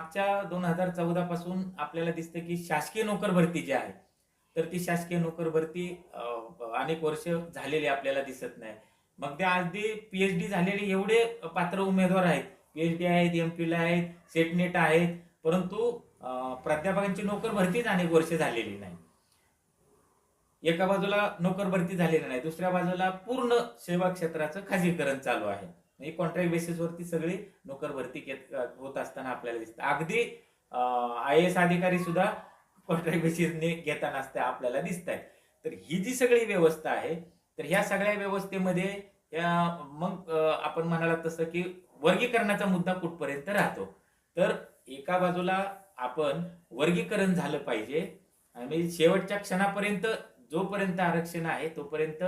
मागच्या दोन हजार चौदा पासून आपल्याला दिसतं की शासकीय नोकर भरती जी आहे तर ती शासकीय नोकर भरती अनेक वर्ष झालेली आपल्याला दिसत नाही. मग त्या अगदी पीएचडी झालेले एवढे पात्र उमेदवार आहेत. पीएचडी आहेत एम पीला आहेत सेटनेट आहेत परंतु प्राध्यापकांची नोकर भरतीच अनेक वर्ष झालेली नाही. एका बाजूला नोकर भरती झालेली नाही दुसऱ्या बाजूला पूर्ण सेवा क्षेत्राचं खाजगीकरण चालू आहे. म्हणजे कॉन्ट्रॅक्ट बेसिसवरती सगळी नोकर भरती घेत होत असताना आपल्याला दिसतं. अगदी आय एस अधिकारी सुद्धा कॉन्ट्रॅक्ट बेसिसने घेताना असते आपल्याला दिसत आहेत तर ही जी सगळी व्यवस्था आहे तर ह्या सगळ्या व्यवस्थेमध्ये मग आपण म्हणाला तसं की वर्गीकरणाचा मुद्दा कुठपर्यंत राहतो? तर एका बाजूला आपण वर्गीकरण झालं पाहिजे आणि म्हणजे शेवटच्या क्षणापर्यंत जोपर्यंत आरक्षण आहे तोपर्यंत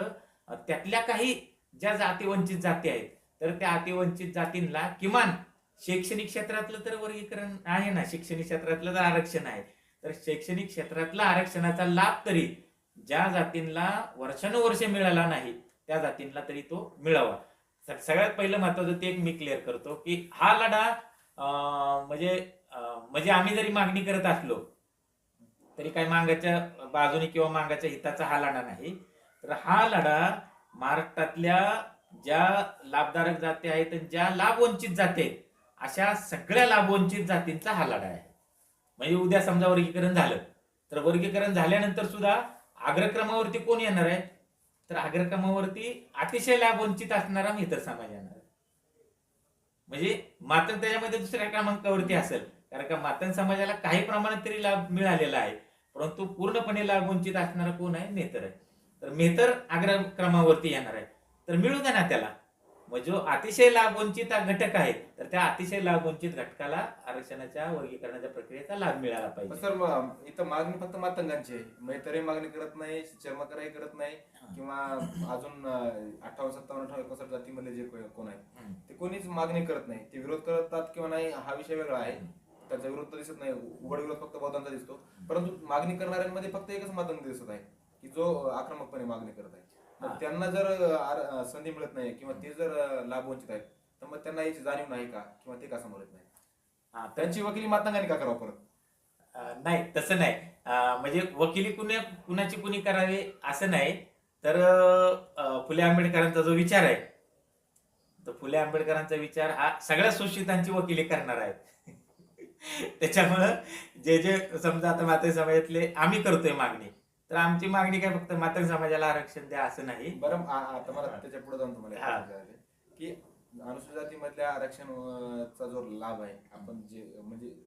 त्यातल्या काही ज्या जाती वंचित जाती आहेत तर त्या अतिवंचित जातींना किमान शैक्षणिक क्षेत्रातलं तर वर्गीकरण आहे ना शैक्षणिक क्षेत्रातलं तर आरक्षण आहे. तर शैक्षणिक क्षेत्रातला आरक्षणाचा लाभ तरी ज्या जातींना वर्षानुवर्ष मिळाला नाही त्या जातींना तरी तो मिळावा. सगळ्यात पहिलं महत्वाचं ते एक मी क्लिअर करतो की हा लढा म्हणजे म्हणजे आम्ही जरी मागणी करत असलो तरी काही मागाच्या बाजूने किंवा मागाच्या हिताचा हा लढा नाही. तर हा लढा महाराष्ट्रातल्या ज्या लाभधारक जाती आहेत आणि ज्या लाभवंचित जाती आहेत अशा सगळ्या लाभवंचित जातींचा हा लढा आहे. म्हणजे उद्या समजा वर्गीकरण झालं तर वर्गीकरण झाल्यानंतर सुद्धा अग्रक्रमावरती कोण येणार आहे? तर अग्रक्रमावरती अतिशय लाभवंचित असणारा मित्र समाज येणार आहे. म्हणजे मात्र त्याच्यामध्ये दुसऱ्या क्रमांकावरती असेल कारण का मातन समाजाला काही प्रमाणात तरी लाभ मिळालेला आहे परंतु पूर्णपणे लाभवंचित असणारा कोण आहे? मेहतर आहे. तर मेहतर अग्रक्रमावरती येणार आहे. तर मिळू द्या ना त्याला. मग जो अतिशय लाभवंचित हा घटक आहे तर त्या अतिशय लाभवंचित घटकाला आरक्षणाच्या वर्गीकरणाच्या प्रक्रियेचा लाभ मिळाला पाहिजे. सर इथं मागणी फक्त मातंगांची आहे. मैत्रीही मागणी करत नाही चर्मकरही करत नाही किंवा अजून अठ्ठावन्न सत्तावन्न अठ्ठावन्न एकोणसाठ जातीमधले जे कोण हम्म. ते कोणीच मागणी करत नाही. ते विरोध करतात किंवा नाही हा विषय वेगळा आहे. त्यांचा विरोध तर दिसत नाही. उघड विरोध फक्त बौद्धांचा दिसतो. परंतु मागणी करणाऱ्यांमध्ये फक्त एकच मातंग दिसत आहे की जो आक्रमकपणे मागणी करत आहे. मग त्यांना जर आर- संधी मिळत नाही किंवा ते जर लाभवंचित आहेत तर मग त्यांना याची जाणीव नाही का? किंवा ते का समजत नाही? हा, तर त्यांची वकिली मातंगाने का करावं परत? अं, नाही तसं नाही. अं, म्हणजे वकिली कुणी कुणाची कुणी करावी असं नाही. तर अं, फुले आंबेडकरांचा जो विचार आहे तर फुले आंबेडकरांचा विचार हा सगळ्या शोषितांची वकिली करणार आहे. त्याच्यामुळं जे जे समजा आता मातंग समाजातले आम्ही करतोय मागणी. तर आमची मागणी काय फक्त मातंग समाजाला आरक्षण द्या असं नाही बरं आ- आता मला त्याच्या पुढे जाऊन तुम्हाला एक हा. विचारायचं आहे की अनुसूचित जातीमधल्या आरक्षणाचा जो लाभ आहे आपण जे म्हणजे